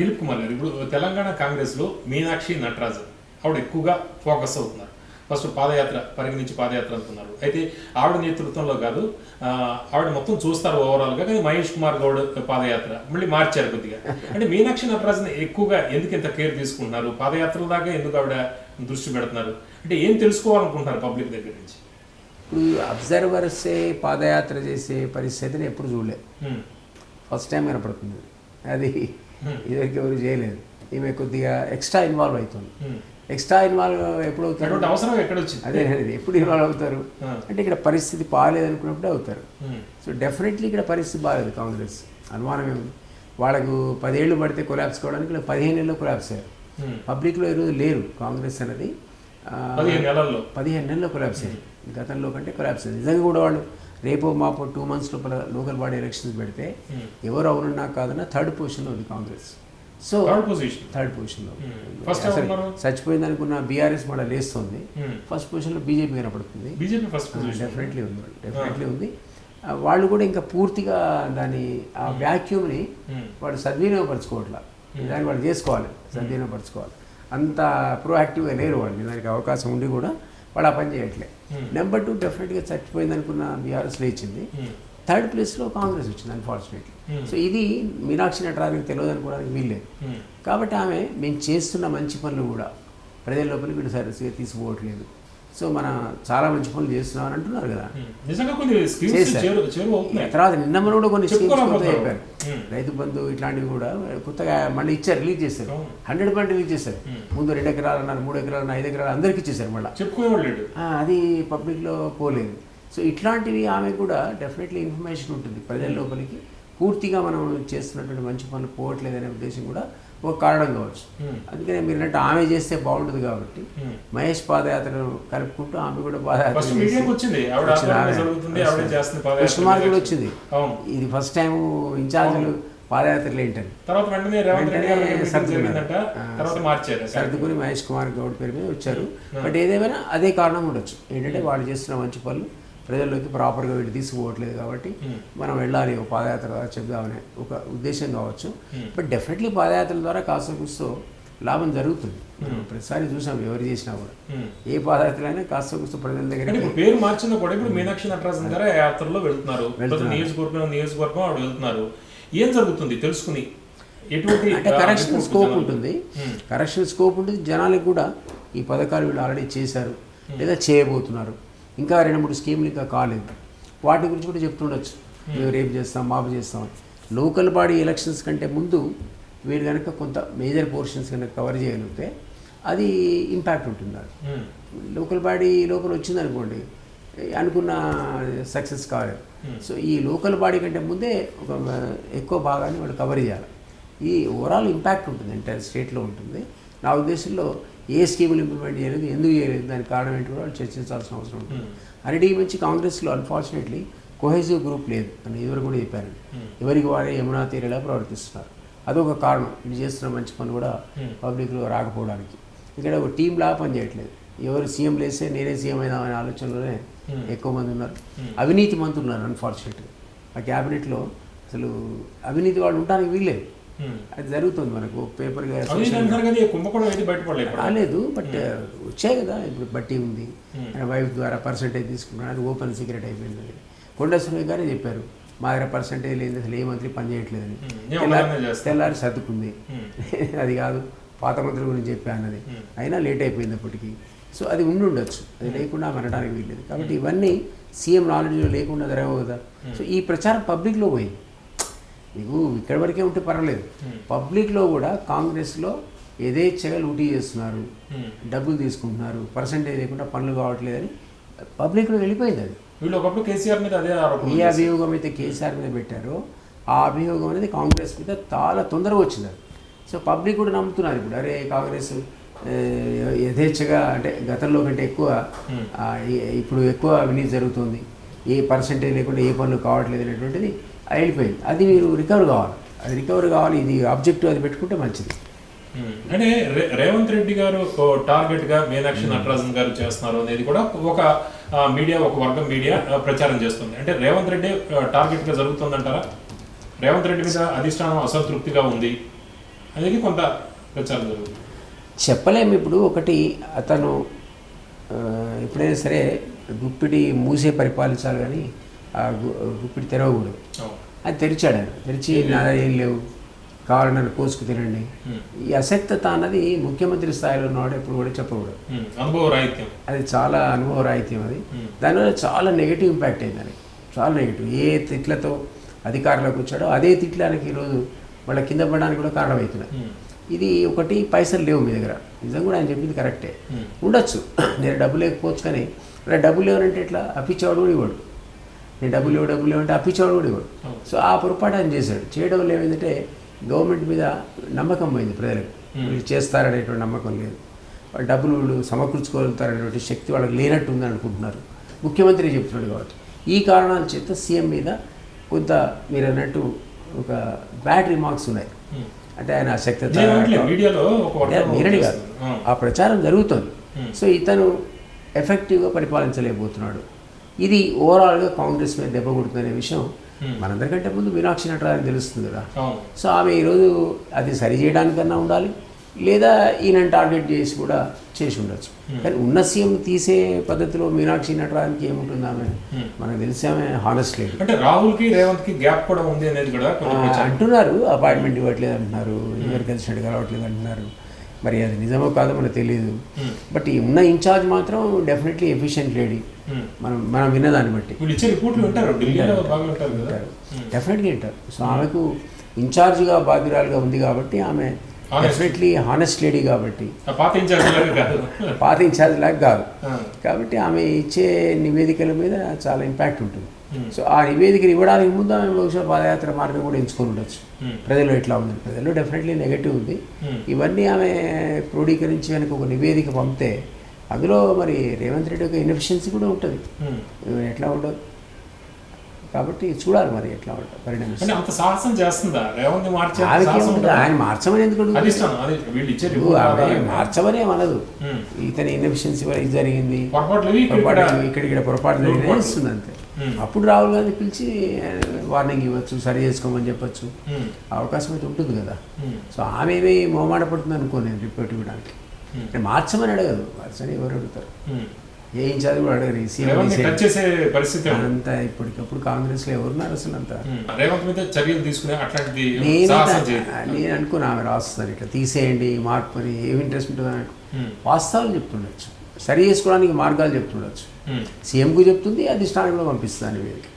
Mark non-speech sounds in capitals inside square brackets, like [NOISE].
దిలీప్ కుమార్ గారు. ఇప్పుడు తెలంగాణ కాంగ్రెస్లో మీనాక్షి నటరాజు ఆవిడ ఎక్కువగా ఫోకస్ అవుతున్నారు. ఫస్ట్ పాదయాత్ర పరిగణించి పాదయాత్ర అనుకున్నారు అయితే ఆవిడ నేతృత్వంలో కాదు ఆవిడ మొత్తం చూస్తారు ఓవరాల్గా కానీ మహేష్ కుమార్ గౌడ్ పాదయాత్ర మళ్ళీ మార్చారు కొద్దిగా. అంటే మీనాక్షి నటరాజుని ఎక్కువగా ఎందుకు ఇంత కేర్ తీసుకుంటున్నారు? పాదయాత్రల దాకా ఎందుకు ఆవిడ దృష్టి పెడుతున్నారు? అంటే ఏం తెలుసుకోవాలనుకుంటున్నారు పబ్లిక్ దగ్గర నుంచి? ఇప్పుడు అబ్జర్వర్సే పాదయాత్ర చేసే పరిస్థితిని ఎప్పుడు చూడలేదు. ఫస్ట్ టైం కనపడుతుంది. అది ఇదివరకు ఎవరు చేయలేదు. ఈమె కొద్దిగా ఎక్స్ట్రా ఇన్వాల్వ్ అవుతుంది. ఎక్స్ట్రా ఇన్వాల్వ్ ఎప్పుడు అవుతారు? అవసరం ఎక్కడ వచ్చింది? అదే ఎప్పుడు ఇన్వాల్వ్ అవుతారు? ఆ. అంటే ఇక్కడ పరిస్థితి బాగాలేదు అనుకున్నప్పుడే అవుతారు. సో డెఫినెట్లీ ఇక్కడ పరిస్థితి బాగాలేదు కాంగ్రెస్. అనుమానం ఏముంది? వాళ్ళకు పదేళ్ళు పడితే కొలాబ్స్ కావడానికి ఇలా పదిహేను ఏళ్ళు కొలాబ్స్ అయ్యారు. పబ్లిక్లో ఈరోజు లేరు కాంగ్రెస్ అనేది. పదిహేను నెలల్లో. పదిహేను నెలల్లో కొలాబ్స్ అయ్యారు. గతంలో కంటే కొలాబ్స్ అయ్యింది నిజంగా కూడా వాళ్ళు రేపో మాపో టూ మంత్స్ లోపల లోకల్ బాడీ ఎలక్షన్స్ పెడితే Hmm. ఎవరు అవునున్నా కాదన్నా థర్డ్ పొజిషన్లో ఉంది Congress. So third position. Third పొజిషన్లో. ఎవరున్నారు చచ్చిపోయింది అనుకున్న బీఆర్ఎస్ మళ్ళీ లేస్తుంది. Hmm. ఫస్ట్ పొజిషన్లో బీజేపీ కనపడుతుంది. డెఫినెట్లీ ఉంది. డెఫినెట్లీ ఉంది. ఆ, వాళ్ళు కూడా ఇంకా పూర్తిగా దాని ఆ వ్యాక్యూమ్ని Hmm. వాళ్ళు సద్వినియోగపరచుకోవట్లా. దాన్ని వాళ్ళు చేసుకోవాలి. సద్వినియోగపరచుకోవాలి. అంత ప్రోయాక్టివ్గా లేరు వాళ్ళు. దానికి అవకాశం ఉండి కూడా వాళ్ళు ఆ పని చేయట్లే. Hmm. నెంబర్ టూ డెఫినెట్గా చచ్చిపోయింది అనుకున్న బీఆర్ఎస్ లేచింది Hmm. థర్డ్ ప్లేస్లో కాంగ్రెస్ వచ్చింది అన్ఫార్చునేట్లీ Hmm. సో ఇది మీనాక్షి నటరాజుకి తెలియదు అనుకోవడానికి వీల్లేదు Hmm. కాబట్టి ఆమె మేము చేస్తున్న మంచి పనులు కూడా ప్రజల లోపలికి వీళ్ళు సరిగ్గా తీసుకోవట్లేదు సో మన చాలా మంచి పనులు చేస్తున్నాం అని అంటున్నారు కదా చేశారు. తర్వాత నిన్న మనం కూడా కొన్ని స్కీమ్స్ కొత్త. చెప్పారు. రైతు బంధు ఇట్లాంటివి కూడా కొత్తగా మళ్ళీ ఇచ్చారు రిలీజ్ చేశారు. హండ్రెడ్ పర్సెంట్ రిలీజ్ చేశారు. ముందు రెండు ఎకరాలు అన్నారు మూడు ఎకరాలు ఐదు ఎకరాలు అందరికీ ఇచ్చేసారు మళ్ళీ అది పబ్లిక్లో పోలేదు సో ఇట్లాంటివి ఆమె కూడా డెఫినెట్లీ ఇన్ఫర్మేషన్ ఉంటుంది ప్రజల లోపలికి పూర్తిగా మనం చేస్తున్నటువంటి మంచి పనులు పోవట్లేదనే ఉద్దేశం కూడా ఒక కారణం కావచ్చు. అందుకనే మీరు అన్నట్టు ఆమె చేస్తే బాగుంటుంది కాబట్టి. మహేష్ పాదయాత్రను కలుపుకుంటూ ఆమె కూడా పాదయాత్ర కూడా వచ్చింది. ఇది ఫస్ట్ టైం ఇన్ఛార్జీలు పాదయాత్రలు ఏంటని. సర్దుకుని మహేష్ కుమార్ గౌడ్ పేరు మీద వచ్చారు. బట్ ఏదేమైనా అదే కారణం ఉండొచ్చు. ఏంటంటే వాళ్ళు చేస్తున్న మంచి పనులు ప్రజల్లోకి ప్రాపర్గా వీళ్ళు తీసుకుపోవట్లేదు కాబట్టి Hmm. మనం వెళ్ళాలి ఒక పాదయాత్ర ద్వారా చెప్దామనే ఒక ఉద్దేశం కావచ్చు. Hmm. బట్ డెఫినెట్లీ పాదయాత్రల ద్వారా కాస్త కూస్తో లాభం జరుగుతుంది. మనం ప్రతిసారి చూసాం ఎవరు చేసినా కూడా. Hmm. ఏ పాదయాత్ర అయినా కాస్త కూస్తో ప్రజల ఇప్పుడు పేరు మార్చినా కూడా ఇప్పుడు మీనాక్షి నటరాజన్ గారు యాత్రలో వెళ్తున్నారు. నియోజకవర్గం నియోజకవర్గం ఆవిడ వెళ్తున్నారు. ఏం జరుగుతుంది తెలుసుకుని? ఎటువంటి అంటే కరెక్షన్ స్కోప్? ఉంటుంది. Hmm. కరెక్షన్ స్కోప్ ఉంటుంది. జనాలకు కూడా ఈ పథకాలు వీళ్ళు ఆల్రెడీ చేశారు. లేదా చేయబోతున్నారు. ఇంకా రెండు మూడు స్కీములు ఇంకా కాలేదు. వాటి గురించి కూడా చెప్తుండొచ్చు. మేము రేపు చేస్తాం మాపు చేస్తాం. లోకల్ బాడీ ఎలక్షన్స్ కంటే ముందు వీళ్ళు కనుక కొంత మేజర్ పోర్షన్స్ కనుక కవర్ చేయగలిగితే అది ఇంపాక్ట్ ఉంటుంది అది Hmm. లోకల్ బాడీ లోపల వచ్చింది అనుకోండి అనుకున్న సక్సెస్ కాలేదు. సో ఈ లోకల్ బాడీ కంటే ముందే ఒక ఎక్కువ భాగాన్ని వాళ్ళు కవర్ చేయాలి. ఈ ఓవరాల్ ఇంపాక్ట్ ఉంటుంది ఎంటైర్ స్టేట్లో ఉంటుంది. నా ఉద్దేశంలో ఏ స్కీములు ఇంప్లిమెంట్ చేయలేదు ఎందుకు చేయలేదు దానికి కారణం ఏంటి కూడా వాళ్ళు చర్చించాల్సిన అవసరం ఉంటుంది. అన్నిటి మంచి కాంగ్రెస్లో అన్ఫార్చునేట్లీ కొహెసివ్ గ్రూప్ లేదు అని ఇదివరకు కూడా చెప్పారు. ఎవరికి వారే యమునా తీరేలా ప్రవర్తిస్తున్నారు. అదొక కారణం. ఇది చేస్తున్న మంచి పని కూడా పబ్లిక్లో రాకపోవడానికి. ఇక్కడ ఒక టీం లాగా పనిచేయట్లేదు ఎవరు సీఎం లేస్తే నేనే సీఎం అయినా ఆలోచనలోనే ఎక్కువ మంది ఉన్నారు. అవినీతి మంత్రులు ఉన్నారు అన్ఫార్చునేట్గా ఆ క్యాబినెట్లో అసలు అవినీతి వాళ్ళు ఉండడానికి వీల్లేదు. అది జరుగుతుంది మనకు ఇప్పుడు. రాలేదు బట్ వచ్చాయి కదా ఇప్పుడు బట్టి ఉంది. ఆయన వైఫ్ ద్వారా పర్సంటేజ్ తీసుకున్నాడు అది ఓపెన్ సీక్రెట్ అయిపోయింది కొండ సురేఖ్ గారే చెప్పారు మా దగ్గర పర్సంటేజ్ లేదు అసలు ఏ మంత్రి పని చేయట్లేదని. Hmm. నేను ఒకదాన్నే చేస్తాను. తెల్లారి సర్దుకుంది. Hmm. [LAUGHS] అది కాదు పాత మంత్రుల గురించి చెప్పా అన్నది. అయినా లేట్ అయిపోయింది అప్పటికి. సో అది ఉండి ఉండొచ్చు అది లేకుండా మనడానికి వీల్లేదు. కాబట్టి ఇవన్నీ సీఎం నాలెడ్జ్లో లేకుండా జరగవు కదా. సో ఈ ప్రచారం పబ్లిక్లో పోయింది. మీకు ఇక్కడ వరకే ఉంటే పర్వాలేదు. పబ్లిక్లో కూడా కాంగ్రెస్లో యథేచ్ఛగా లూటీ చేస్తున్నారు Hmm. డబ్బులు తీసుకుంటున్నారు పర్సంటేజ్ లేకుండా పనులు కావట్లేదని పబ్లిక్లో వెళ్ళిపోయింది అది. వీళ్ళు ఒకప్పుడు కేసీఆర్ మీద అదే ఏ అభియోగం అయితే కేసీఆర్ మీద పెట్టారో ఆ అభియోగం అనేది కాంగ్రెస్ మీద చాలా తొందరగా వచ్చింది అది. సో పబ్లిక్ కూడా నమ్ముతున్నారు ఇప్పుడు. అరే కాంగ్రెస్ యథేచ్ఛగా అంటే గతంలో కంటే ఎక్కువ ఈ- ఇప్పుడు ఎక్కువ అవినీతి జరుగుతుంది. ఏ పర్సంటేజ్ లేకుండా ఏ పనులు కావట్లేదు అనేటువంటిది వెళ్ళిపోయింది. అది మీరు రికవర్ కావాలి. అది రికవర్ కావాలి. ఇది ఆబ్జెక్టివ్ అది పెట్టుకుంటే మంచిది. అంటే రే- రేవంత్ రెడ్డి గారు టార్గెట్గా మీనాక్షి నటరాజన్ గారు చేస్తున్నారు అనేది కూడా ఒక మీడియా ఒక వర్గం మీడియా ప్రచారం చేస్తుంది. అంటే రేవంత్ రెడ్డి టార్గెట్గా జరుగుతుందంటారా? రేవంత్ రెడ్డి మీద అధిష్టానం అసంతృప్తిగా ఉంది అనేది కొంత ప్రచారం జరుగుతుంది. చెప్పలేము ఇప్పుడు. ఒకటి అతను ఎప్పుడైనా సరే గుప్పిడి మూసే పరిపాలించాలి కానీ గుప్పిడి తెరవకూడదు. అది తెరిచాడు ఆయన. తెరిచి నా ఏం లేవు. కావాలని నన్ను కోసుకు తినండి. ఈ అసక్తత అన్నది ముఖ్యమంత్రి స్థాయిలో ఉన్నవాడు ఎప్పుడు కూడా చెప్పకూడదు. ఉమ్. అనుభవ రాహిత్యం. అది చాలా అనుభవ రాహిత్యం అది. దానివల్ల చాలా నెగిటివ్ ఇంపాక్ట్ అయింది దానికి. చాలా నెగిటివ్. ఏ తిట్లతో అధికారంలోకి వచ్చాడో అదే తిట్లకి ఈరోజు వాళ్ళ కింద పడడానికి కూడా కారణమవుతున్నాయి. ఇది ఒకటి పైసలు లేవు మీ దగ్గర. నిజం కూడా ఆయన చెప్పింది కరెక్టే. ఉండొచ్చు. నేను డబ్బు లేకపోవచ్చు కానీ అలా డబ్బులు లేవనంటే ఎట్లా? అప్పించేవాడు కూడా ఇవ్వడు నేను డబ్బులు లేవు డబ్బులు లేవంటే అప్పించేవాడు కూడా ఇవ్వడు. సో ఆ పొరపాటు ఆయన చేశాడు. చేయడం వల్ల ఏమైందంటే గవర్నమెంట్ మీద నమ్మకం పోయింది ప్రజలకు. వీళ్ళు చేస్తారనేటువంటి నమ్మకం లేదు. వాళ్ళు డబ్బులు వీళ్ళు సమకూర్చుకోగలుగుతారనేటువంటి శక్తి వాళ్ళకి లేనట్టు ఉందని అనుకుంటున్నారు. ముఖ్యమంత్రి చెప్తున్నాడు కాబట్టి. ఈ కారణాల చేత సీఎం మీద కొంత మీరు అన్నట్టు ఒక బ్యాడ్ రిమార్క్స్ ఉన్నాయి. అంటే ఆయన వర్గం మీరని కాదు. ఆ. ప్రచారం జరుగుతుంది. సో ఇతను ఎఫెక్టివ్గా పరిపాలించలేకపోతున్నాడు. ఇది ఓవరాల్గా కాంగ్రెస్ మీద దెబ్బ కొడుతుందనే విషయం Hmm. మనందరికంటే ముందు మీనాక్షి నటరాజన్ తెలుస్తుంది కదా సో ఆమె ఈరోజు అది సరి చేయడానికన్నా ఉండాలి లేదా ఈయన టార్గెట్ చేసి కూడా చేసి ఉండొచ్చు కానీ ఉన్న సీఎం తీసే పద్ధతిలో మీనాక్షి నటరాజన్కి ఏముంటుంది ఆమె Hmm. మనకు తెలిసి ఆమె హానెస్ట్ లేదు అంటే రాహుల్కి రేవంత్కి గ్యాప్ కూడా ఉంది అనేది కూడా. అంటున్నారు అపాయింట్మెంట్ ఇవ్వట్లేదు అంటున్నారు ఎవరు కలిసినట్టు కలవట్లేదు అంటున్నారు మరి అది నిజమో కాదో మనకు తెలియదు Hmm. బట్ ఈ ఉన్న ఇన్ఛార్జ్ మాత్రం డెఫినెట్లీ ఎఫిషియెంట్ లేడీ. మనం మనం విన్నదాన్ని బట్టి. డెఫినెట్గా వింటారు సో ఆమెకు ఇన్ఛార్జ్గా బాధ్యురాలుగా ఉంది కాబట్టి ఆమె. డెఫినెట్లీ హానెస్ట్ లేడీ కాబట్టి. పాత ఇన్ఛార్జ్ లాగా కాదు. కాబట్టి ఆమె ఇచ్చే నివేదికల మీద చాలా ఇంపాక్ట్ ఉంటుంది. Hmm. సో ఆ నివేదికలు ఇవ్వడానికి ముందు ఆమె బహుశా పాదయాత్ర మార్గం కూడా ఎంచుకొని ఉండొచ్చు. Hmm. ప్రజలు ఎట్లా ఉంది? ప్రజలు డెఫినెట్లీ నెగటివ్ ఉంది. Hmm. ఇవన్నీ ఆమె క్రోడీకరించి కనుక ఒక నివేదిక పంపితే అందులో మరి రేవంత్ రెడ్డి యొక్క ఇన్ఎఫిషియన్సీ కూడా ఉంటుంది. ఎట్లా ఉండదు కాబట్టి చూడాలి మరి ఎట్లా ఉంటుంది పరిణామం? ఆయన మార్చమని ఎందుకు. మార్చమనే అనదు. ఇతని ఇన్ఎఫిషియన్సీ ఇది జరిగింది ఇక్కడ పొరపాటు లోటుపాట్లు. ఇస్తుంది అంతే. అప్పుడు రాహుల్ గాంధీ పిలిచి వార్నింగ్ ఇవ్వచ్చు సరి చేసుకోమని చెప్పొచ్చు. అవకాశం అయితే ఉంటుంది కదా. సో ఆమె ఏమీ మొహమాట పడుతుంది అనుకో నేను రిపోర్ట్ ఇవ్వడానికి ఉమ్. అంటే మార్చమని అడగదు మార్చని ఎవరు అడుగుతారు ఉమ్. ఏ కూడా అడగరు పరిస్థితి. అంతా ఇప్పటికప్పుడు కాంగ్రెస్లో ఎవరున్నారు అసలు అంతా ఉమ్. రేవంత్ మీద చర్యలు తీసుకునే అట్లాంటిది నేను నేను అనుకున్నా ఆమె రాస్తుంది ఇట్లా తీసేయండి మార్పు అని ఏమి ఇంట్రెస్ట్ ఉంటుంది ఉమ్. వాస్తవాలు చెప్తుండొచ్చు సరి చేసుకోవడానికి మార్గాలు చెప్తుండొచ్చు. సీఎంకు చెప్తుంది అధిష్టానం కూడా పంపిస్తుంది అని వీళ్ళకి.